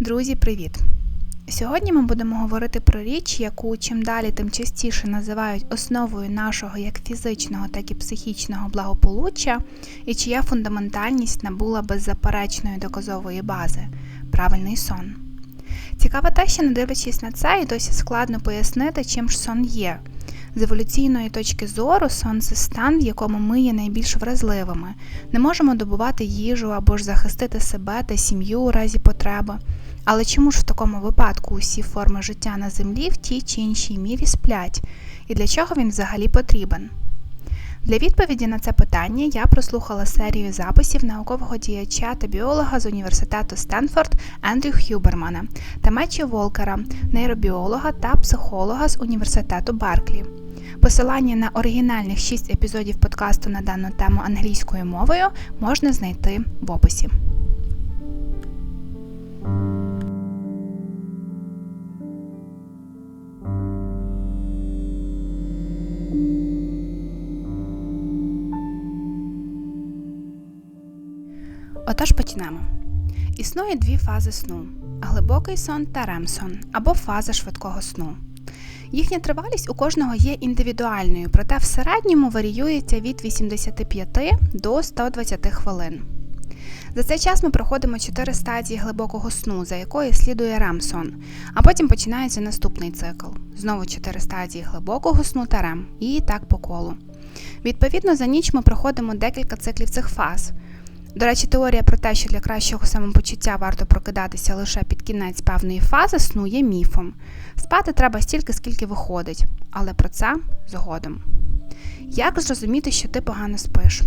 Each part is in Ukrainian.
Друзі, привіт! Сьогодні ми будемо говорити про річ, яку чим далі, тим частіше називають основою нашого як фізичного, так і психічного благополуччя, і чия фундаментальність набула беззаперечної доказової бази правильний сон. Цікаво те, що не дивлячись на це, і досі складно пояснити, чим ж сон є. З еволюційної точки зору сон це стан, в якому ми є найбільш вразливими, не можемо добувати їжу або ж захистити себе та сім'ю у разі потреби. Але чому ж в такому випадку усі форми життя на землі в тій чи іншій мірі сплять, і для чого він взагалі потрібен? Для відповіді на це питання я прослухала серію записів наукового діяча та біолога з університету Стенфорд Ендрю Хюбермана та Мечі Волкера, нейробіолога та психолога з університету Барклі. Посилання на оригінальних шість епізодів подкасту на дану тему англійською мовою можна знайти в описі. Отож почнемо. Існує дві фази сну: глибокий сон та ремсон або фаза швидкого сну. Їхня тривалість у кожного є індивідуальною, проте в середньому варіюється від 85 до 120 хвилин. За цей час ми проходимо 4 стадії глибокого сну, за якою слідує ремсон, а потім починається наступний цикл. Знову 4 стадії глибокого сну та рем, і так по колу. Відповідно, за ніч ми проходимо декілька циклів цих фаз. До речі, теорія про те, що для кращого самопочуття варто прокидатися лише під кінець певної фази сну є міфом. Спати треба стільки, скільки виходить, але про це згодом. Як зрозуміти, що ти погано спиш?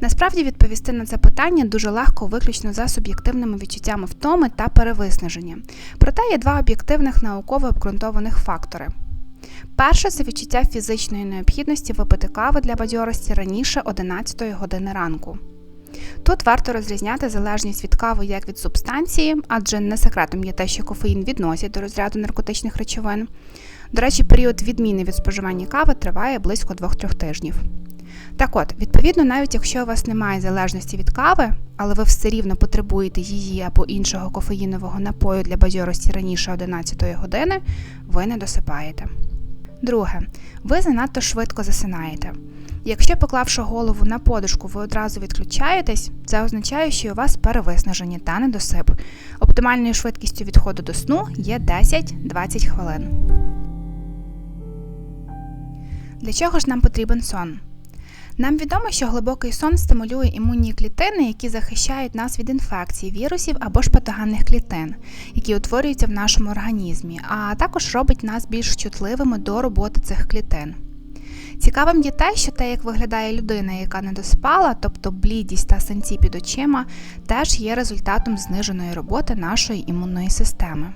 Насправді відповісти на це питання дуже легко, виключно за суб'єктивними відчуттями втоми та перевиснаження. Проте є два об'єктивних науково обґрунтованих фактори. Перше це відчуття фізичної необхідності випити кави для бадьорості раніше 11 години ранку. Тут варто розрізняти залежність від кави як від субстанції, адже не секретом є те, що кофеїн відносять до розряду наркотичних речовин. До речі, період відміни від споживання кави триває близько 2-3 тижнів. Так от, відповідно, навіть якщо у вас немає залежності від кави, але ви все рівно потребуєте її або іншого кофеїнового напою для бадьорості раніше 11 години, ви не досипаєте. Друге, ви занадто швидко засинаєте. Якщо, поклавши голову на подушку, ви одразу відключаєтесь, це означає, що у вас перевиснажені та недосип. Оптимальною швидкістю відходу до сну є 10-20 хвилин. Для чого ж нам потрібен сон? Нам відомо, що глибокий сон стимулює імунні клітини, які захищають нас від інфекцій, вірусів або ж патогенних клітин, які утворюються в нашому організмі, а також робить нас більш чутливими до роботи цих клітин. Цікавим є те, що те, як виглядає людина, яка не доспала, тобто блідість та синці під очима, теж є результатом зниженої роботи нашої імунної системи.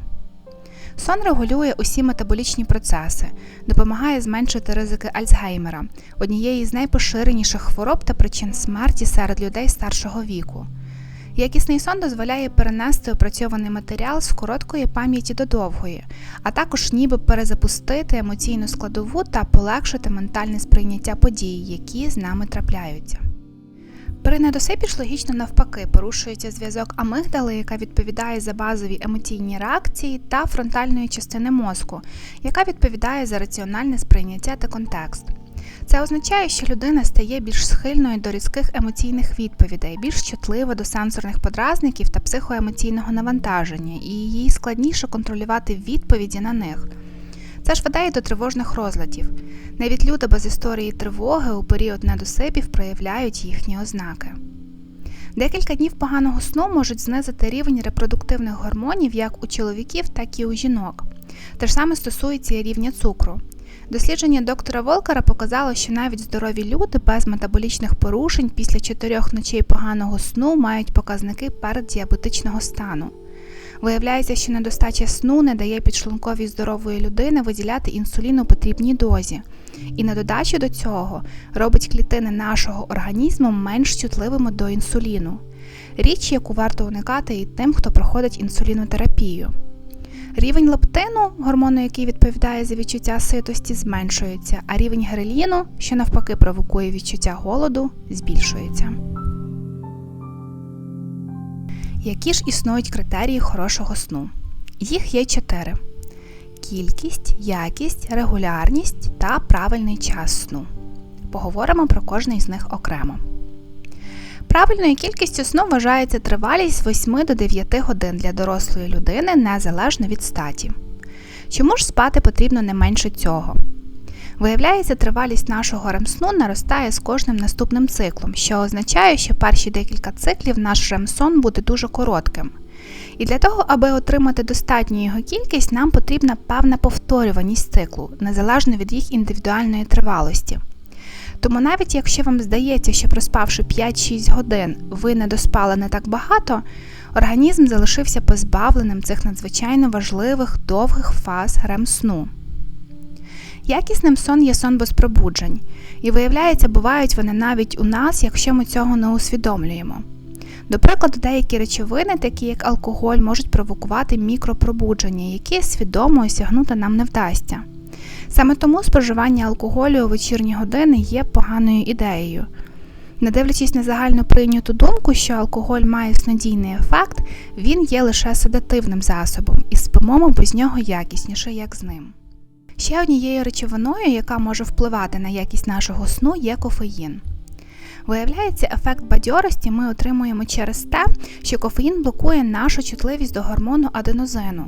Сон регулює усі метаболічні процеси, допомагає зменшити ризики Альцгеймера, однієї з найпоширеніших хвороб та причин смерті серед людей старшого віку. Якісний сон дозволяє перенести опрацьований матеріал з короткої пам'яті до довгої, а також ніби перезапустити емоційну складову та полегшити ментальне сприйняття подій, які з нами трапляються. При недосипі ж логічно навпаки порушується зв'язок амигдали, яка відповідає за базові емоційні реакції, та фронтальної частини мозку, яка відповідає за раціональне сприйняття та контекст. Це означає, що людина стає більш схильною до різких емоційних відповідей, більш чутлива до сенсорних подразників та психоемоційного навантаження, і їй складніше контролювати відповіді на них. Це ж веде до тривожних розладів. Навіть люди без історії тривоги у період недосипів проявляють їхні ознаки. Декілька днів поганого сну можуть знизити рівень репродуктивних гормонів як у чоловіків, так і у жінок. Те ж саме стосується і рівня цукру. Дослідження доктора Волкера показало, що навіть здорові люди без метаболічних порушень після чотирьох ночей поганого сну мають показники переддіабетичного стану. Виявляється, що недостача сну не дає підшлунковій здорової людини виділяти інсулін у потрібній дозі. І на додачу до цього робить клітини нашого організму менш чутливими до інсуліну. Річ, яку варто уникати і тим, хто проходить інсулінотерапію. Рівень лептину, гормону, який відповідає за відчуття ситості, зменшується, а рівень греліну, що навпаки провокує відчуття голоду, збільшується. Які ж існують критерії хорошого сну? Їх є чотири: кількість, якість, регулярність та правильний час сну. Поговоримо про кожний з них окремо. Правильною кількістю сну вважається тривалість з 8 до 9 годин для дорослої людини незалежно від статі. Чому ж спати потрібно не менше цього? Виявляється, тривалість нашого ремсну наростає з кожним наступним циклом, що означає, що перші декілька циклів наш ремсон буде дуже коротким. І для того, аби отримати достатню його кількість, нам потрібна певна повторюваність циклу, незалежно від їх індивідуальної тривалості. Тому навіть якщо вам здається, що проспавши 5-6 годин, ви не доспали не так багато, організм залишився позбавленим цих надзвичайно важливих довгих фаз РЕМ-сну. Якісним сон є сон без пробуджень, і виявляється, бувають вони навіть у нас, якщо ми цього не усвідомлюємо. До прикладу, деякі речовини, такі як алкоголь, можуть провокувати мікропробудження, які свідомо осягнути нам не вдасться. Саме тому споживання алкоголю у вечірні години є поганою ідеєю. Не дивлячись на загально прийняту думку, що алкоголь має снодійний ефект, він є лише седативним засобом, і спимо ми без нього якісніше, як з ним. Ще однією речовиною, яка може впливати на якість нашого сну, є кофеїн. Виявляється, ефект бадьорості ми отримуємо через те, що кофеїн блокує нашу чутливість до гормону аденозину.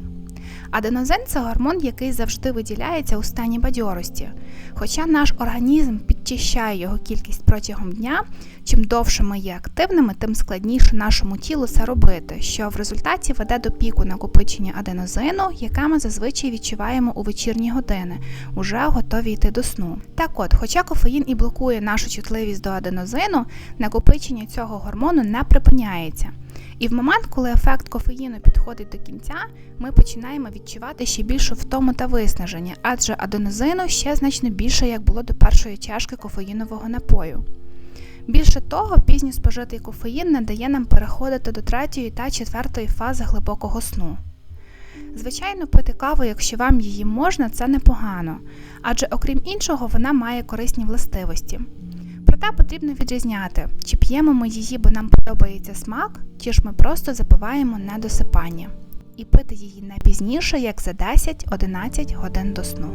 Аденозин це гормон, який завжди виділяється у стані бадьорості. Хоча наш організм підчищає його кількість протягом дня, чим довше ми є активними, тим складніше нашому тілу це робити, що в результаті веде до піку накопичення аденозину, яке ми зазвичай відчуваємо у вечірні години, уже готові йти до сну. Так от, хоча кофеїн і блокує нашу чутливість до аденозину, накопичення цього гормону не припиняється. І в момент, коли ефект кофеїну підходить до кінця, ми починаємо відчувати ще більшу втому та виснаження, адже аденозину ще значно більше, як було до першої чашки кофеїнового напою. Більше того, пізньо спожитий кофеїн не дає нам переходити до третьої та четвертої фази глибокого сну. Звичайно, пити каву, якщо вам її можна, це непогано, адже окрім іншого, вона має корисні властивості. Проте потрібно відрізняти, чи п'ємо ми її, бо нам подобається смак, чи ж ми просто запиваємо недосипання. І пити її не пізніше, як за 10-11 годин до сну.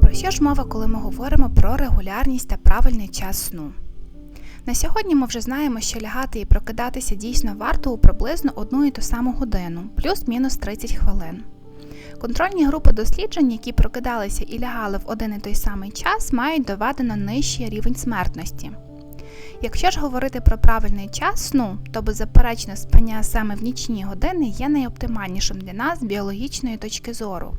Про що ж мова, коли ми говоримо про регулярність та правильний час сну? На сьогодні ми вже знаємо, що лягати і прокидатися дійсно варто у приблизно одну і ту саму годину, плюс-мінус 30 хвилин. Контрольні групи досліджень, які прокидалися і лягали в один і той самий час, мають доведено нижчий рівень смертності. Якщо ж говорити про правильний час сну, то беззаперечно спання саме в нічні години є найоптимальнішим для нас з біологічної точки зору.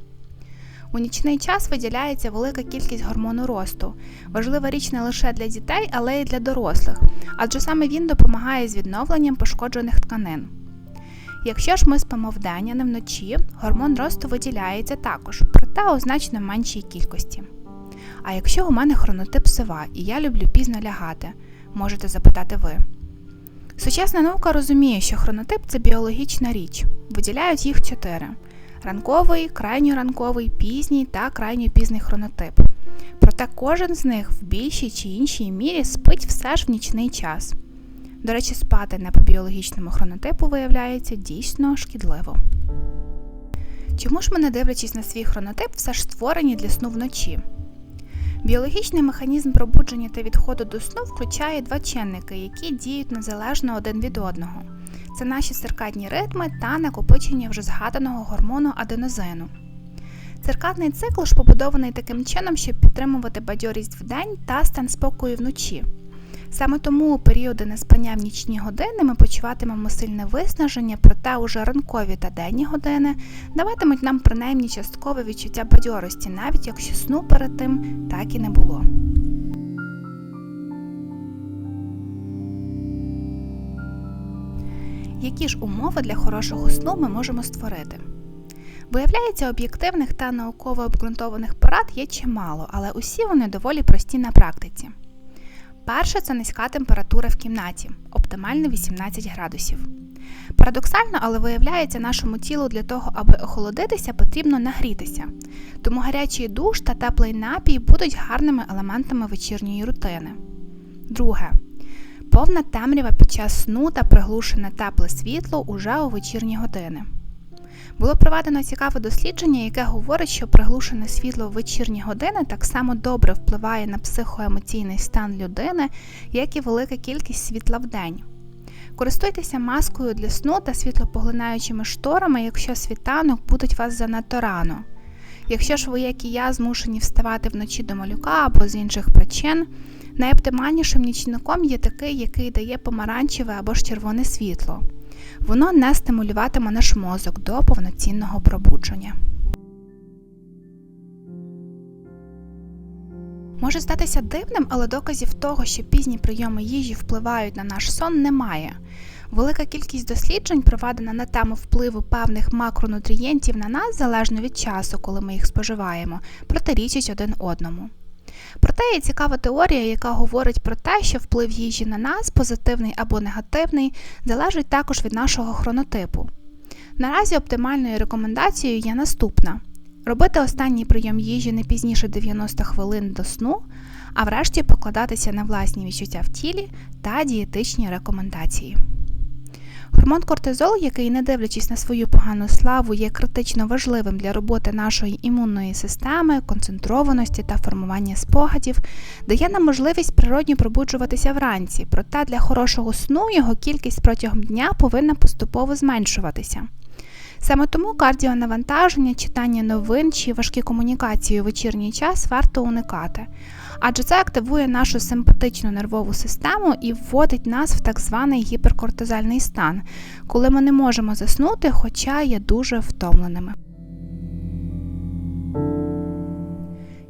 У нічний час виділяється велика кількість гормону росту. Важлива річ не лише для дітей, але й для дорослих, адже саме він допомагає з відновленням пошкоджених тканин. Якщо ж ми спимо вдень, а не вночі, гормон росту виділяється також, проте у значно меншій кількості. А якщо у мене хронотип сова і я люблю пізно лягати, можете запитати ви. Сучасна наука розуміє, що хронотип це біологічна річ, виділяють їх чотири: ранковий, крайньоранковий, пізній та крайньопізній хронотип. Проте кожен з них в більшій чи іншій мірі спить все ж в нічний час. До речі, спати не по біологічному хронотипу виявляється дійсно шкідливо. Чому ж ми, не дивлячись на свій хронотип, все ж створені для сну вночі? Біологічний механізм пробудження та відходу до сну включає два чинники, які діють незалежно один від одного. Це наші циркадні ритми та накопичення вже згаданого гормону аденозину. Циркадний цикл ж побудований таким чином, щоб підтримувати бадьорість вдень та стан спокою вночі. Саме тому у періоди неспання в нічні години ми почуватимемо сильне виснаження, проте уже ранкові та денні години даватимуть нам принаймні часткове відчуття бадьорості, навіть якщо сну перед тим так і не було. Які ж умови для хорошого сну ми можемо створити? Виявляється, об'єктивних та науково обґрунтованих порад є чимало, але усі вони доволі прості на практиці. Перше це низька температура в кімнаті, оптимально 18 градусів. Парадоксально, але виявляється, нашому тілу для того, аби охолодитися, потрібно нагрітися. Тому гарячий душ та теплий напій будуть гарними елементами вечірньої рутини. Друге. повна темрява під час сну та приглушене тепле світло уже у вечірні години. Було проведено цікаве дослідження, яке говорить, що приглушене світло в вечірні години так само добре впливає на психоемоційний стан людини, як і велика кількість світла в день. Користуйтеся маскою для сну та світлопоглинаючими шторами, якщо світанок будуть вас занадто рано. Якщо ж ви, як і я, змушені вставати вночі до малюка або з інших причин, найоптимальнішим нічником є такий, який дає помаранчеве або ж червоне світло. Воно не стимулюватиме наш мозок до повноцінного пробудження. Може здатися дивним, але доказів того, що пізні прийоми їжі впливають на наш сон, немає. Велика кількість досліджень, проведена на тему впливу певних макронутрієнтів на нас залежно від часу, коли ми їх споживаємо, протирічать один одному. Проте є цікава теорія, яка говорить про те, що вплив їжі на нас, позитивний або негативний, залежить також від нашого хронотипу. Наразі оптимальною рекомендацією є наступна: робити останній прийом їжі не пізніше 90 хвилин до сну, а врешті покладатися на власні відчуття в тілі та дієтичні рекомендації. Гормон кортизол, який, не дивлячись на свою погану славу, є критично важливим для роботи нашої імунної системи, концентрованості та формування спогадів, дає нам можливість природньо пробуджуватися вранці, проте для хорошого сну його кількість протягом дня повинна поступово зменшуватися. Саме тому кардіонавантаження, читання новин чи важкі комунікації у вечірній час варто уникати, адже це активує нашу симпатичну нервову систему і вводить нас в так званий гіперкортизальний стан, коли ми не можемо заснути, хоча є дуже втомленими.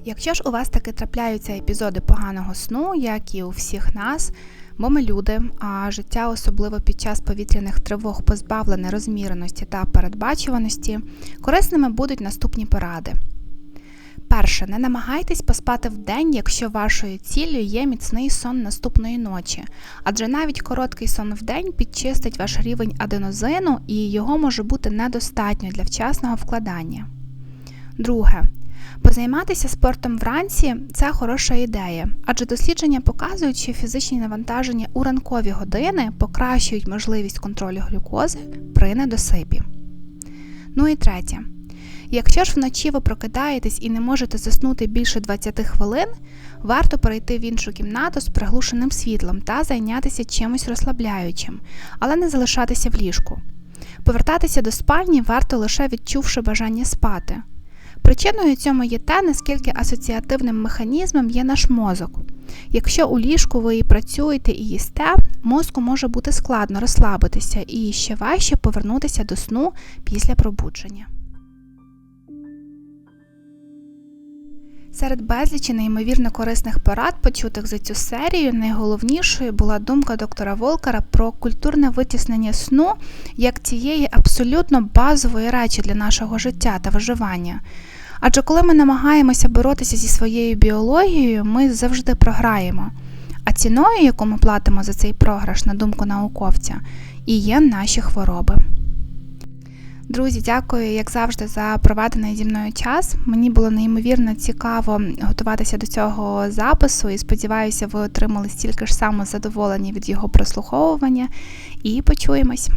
Якщо ж у вас таки трапляються епізоди поганого сну, як і у всіх нас, бо ми люди, а життя, особливо під час повітряних тривог, позбавлене розміреності та передбачуваності, корисними будуть наступні поради. Перше, не намагайтесь поспати в день, якщо вашою ціллю є міцний сон наступної ночі, адже навіть короткий сон в день підчистить ваш рівень аденозину і його може бути недостатньо для вчасного вкладання. Друге, Позайматися спортом вранці це хороша ідея, адже дослідження показують, що фізичні навантаження у ранкові години покращують можливість контролю глюкози при недосипі. Ну і третє. Якщо ж вночі ви прокидаєтесь і не можете заснути більше 20 хвилин, варто перейти в іншу кімнату з приглушеним світлом та зайнятися чимось розслабляючим, але не залишатися в ліжку. Повертатися до спальні варто лише відчувши бажання спати. Причиною цьому є те, наскільки асоціативним механізмом є наш мозок. Якщо у ліжку ви працюєте і їсте, мозку може бути складно розслабитися і ще важче повернутися до сну після пробудження. Серед безлічі неймовірно корисних порад, почутих за цю серію, найголовнішою була думка доктора Волкера про культурне витіснення сну як цієї абсолютно базової речі для нашого життя та виживання. Адже коли ми намагаємося боротися зі своєю біологією, ми завжди програємо. А ціною, яку ми платимо за цей програш, на думку науковця, і є наші хвороби. Друзі, дякую, як завжди, за проведений зі мною час. Мені було неймовірно цікаво готуватися до цього запису і сподіваюся, ви отримали стільки ж саме задоволення від його прослуховування. І почуємось!